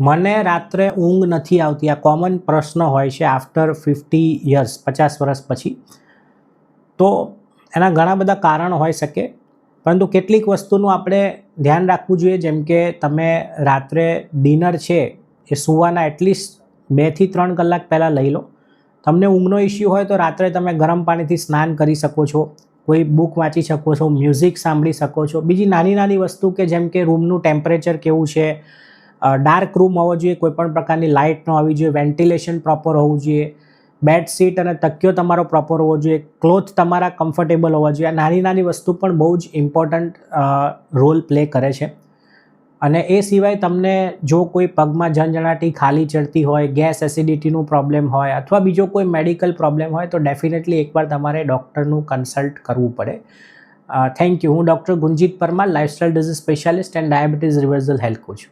મને રાત્રે ઊંઘ નથી આવતી. આ કોમન પ્રશ્ન હોય છે આફ્ટર ફિફ્ટી યર્સ પચાસ વર્ષ પછી. તો એના ઘણા બધા કારણ હોઈ શકે. પરંતુ કેટલીક વસ્તુનું આપણે ધ્યાન રાખવું જોઈએ. જેમ કે તમે રાત્રે ડિનર છે એ સુવાના એટલીસ્ટ બેથી ત્રણ કલાક પહેલાં લઈ લો. તમને ઊંઘનો ઇસ્યુ હોય તો રાત્રે તમે ગરમ પાણીથી સ્નાન કરી શકો છો. કોઈ બુક વાંચી શકો છો મ્યુઝિક સાંભળી શકો છો. બીજી નાની નાની વસ્તુ કે જેમ કે રૂમનું ટેમ્પરેચર કેવું છે ડાર્ક રૂમ હોવો જોઈએ કોઈપણ પ્રકારની લાઇટ ન હોવી જોઈએ વેન્ટિલેશન પ્રોપર હોવું જોઈએ બેડશીટ અને તકિયો તમારો પ્રોપર હોવો જોઈએ ક્લોથ તમારા કમ્ફર્ટેબલ હોવા જોઈએ નાની નાની વસ્તુ પણ બહુ જ ઇમ્પોર્ટન્ટ રોલ પ્લે કરે છે. અને એ સિવાય તમને જો કોઈ પગમાં ઝંઝણાટી, ખાલી ચડતી હોય, ગેસ એસિડિટીનું પ્રોબ્લેમ હોય, અથવા બીજો કોઈ મેડિકલ પ્રોબ્લેમ હોય, તો ડેફિનેટલી એકવાર તમારે ડૉક્ટરનું કન્સલ્ટ કરવું પડે. થેન્ક યુ હું doctor Gunjit Parmar lifestyle disease specialist and diabetes reversal health coach